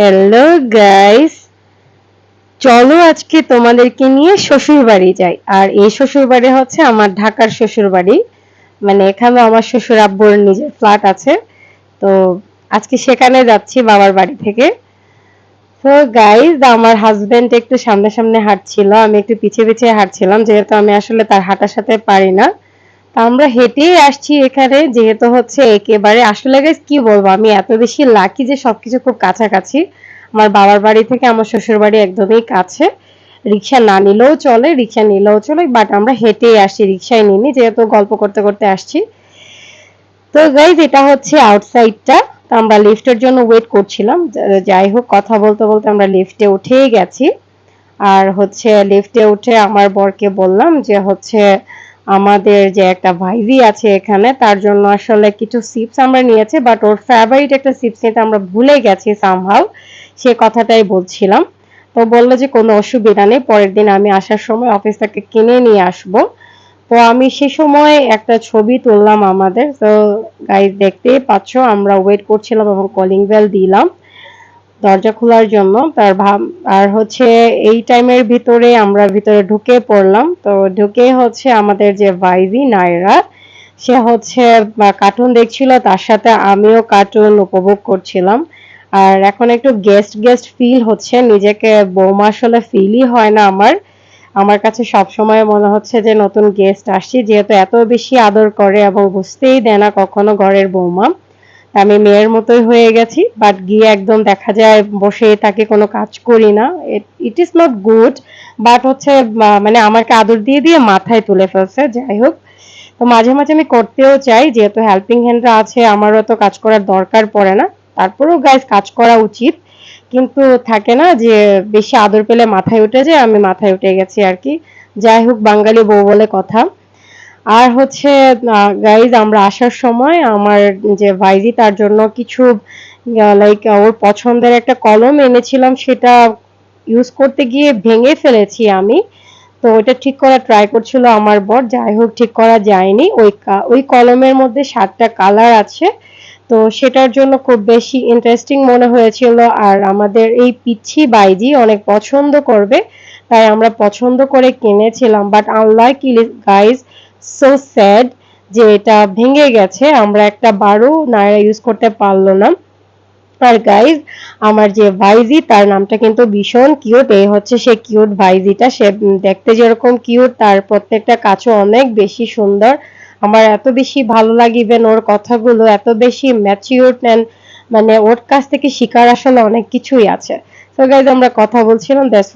Hello guys চলো আজকে তোমাদেরকে নিয়ে শ্বশুর বাড়ি যাই। আর এই শ্বশুর বাড়ি হচ্ছে আমার ঢাকার শ্বশুর বাড়ি মানে এখানে আমার শ্বশুর আব্বুর নিজের ফ্ল্যাট আছে। তো আজকে সেখানে যাচ্ছি বাবার বাড়ি থেকে। তো গাইজ আমার হাজবেন্ড একটু সামনে সামনে হাঁটছিল। আমি একটু পিছিয়ে পিছিয়ে হাঁটছিলাম, যেহেতু আমি আসলে তার হাঁটার সাথে পারি না। আমরা হেঁটেই আসছি এখানে, যেহেতু হচ্ছে একেবারে আসলে কি বলব? আমি এত বেশি লাকি যে সবকিছু খুব কাছাকাছি। আমার বাবার বাড়ি থেকে আমার শ্বশুর বাড়ি একদমই কাছে। রিক্সা না নিলেও চলে, রিক্সা নিলেও চলে বাট আমরা হেঁটেই আসছি, রিক্সায় নিনি যেহেতু গল্প করতে করতে আসছি। তো গাইজ এটা হচ্ছে আউটসাইডটা তো আমরা লিফটের জন্য ওয়েট করছিলাম। যাই হোক, কথা বলতে বলতে আমরা লিফটে উঠেই গেছি। আর হচ্ছে লিফটে উঠে আমার বরকে বললাম যে হচ্ছে আমাদের যে একটা ভাইজি আছে এখানে, তার জন্য আসলে কিছু সিপস আমরা নিয়েছি বাট ওর ফেভারিট একটা সিপস নিতে আমরা ভুলে গেছি সামহাও সে কথাটাই বলছিলাম। তো বলল যে কোনো অসুবিধা নেই, পরের দিন আমি আসার সময় অফিস থেকে কিনে নিয়ে আসব। তো আমি সে সময় একটা ছবি তুললাম আমাদের, তো গাইজ দেখতেই পাচ্ছ, আমরা ওয়েট করছিলাম এবং কলিং বেল দিলাম। দরজা খোলার জন্য। তার ভাব, আর হচ্ছে এই টাইমের ভিতরে আমরা ভিতরে ঢুকে পড়লাম। তো ঢুকে হচ্ছে আমাদের যে ভাইজি নায়রা, সে হচ্ছে কার্টুন দেখছিল, তার সাথে আমিও কার্টুন উপভোগ করছিলাম। আর এখন একটু গেস্ট গেস্ট ফিল হচ্ছে, নিজেকে বৌমা আসলে ফিলই হয় না আমার। আমার কাছে সব সময় মনে হচ্ছে যে নতুন গেস্ট আসছি, যেহেতু এত বেশি আদর করে এবং বুঝতেই দেয় না কখনো ঘরের বৌমা। আমি মেয়ের মতোই হয়ে গেছি বাট গিয়ে একদম দেখা যায় বসে তাকে কোনো কাজ করি না। It is not good but হচ্ছে মানে আমাকে আদর দিয়ে দিয়ে মাথায় তুলে ফেলছে, যাই হোক। তো মাঝে মাঝে আমি করতেও চাই, যেহেতু হেল্পিং হ্যান্ডরা আছে, আমারও তো কাজ করার দরকার পড়ে না। তারপরেও গাইজ কাজ করা উচিত। কিন্তু থাকে না যে, বেশি আদর পেলে মাথায় উঠে যায়, আমি মাথায় উঠে গেছি আর কি। যাই হোক, বাঙালি বউ বলে কথা। আর হচ্ছে গাইজ আমরা আসার সময় আমার যে ভাইজি, তার জন্য কিছু লাইক ওর পছন্দের একটা কলম এনেছিলাম, সেটা ইউজ করতে গিয়ে ভেঙে ফেলেছি আমি। তো ওইটা ঠিক করা ট্রাই করছিল আমার বর, যাই হোক, ঠিক করা যায়নি। ওই ওই কলমের মধ্যে সাতটা কালার আছে। তো সেটার জন্য খুব বেশি ইন্টারেস্টিং মনে হয়েছিল। আর আমাদের এই পিচ্ছি বাইজি অনেক পছন্দ করবে, তাই আমরা পছন্দ করে কিনেছিলাম। But unlike guys so sad যে এটা ভেঙে গেছে। আমরা একটা বারো নায়রা ইউজ করতে পারল না। আর গাইজ আমার যে ভাইজি, তার নামটা কিন্তু ভীষণ কিউট এই হচ্ছে সে কিউট ভাইজিটা। সে দেখতে যেরকম কিউট তার প্রত্যেকটা কাছও অনেক বেশি সুন্দর। আমার এত বেশি ভালো লাগে ইভেন ওর কথাগুলো, এত বেশি ম্যাচিউর অ্যান্ড মানে ওর কাছ থেকে শিকার আসলে অনেক কিছুই আছে। তো গাইজ আমরা কথা বলছিলাম দ্যাটস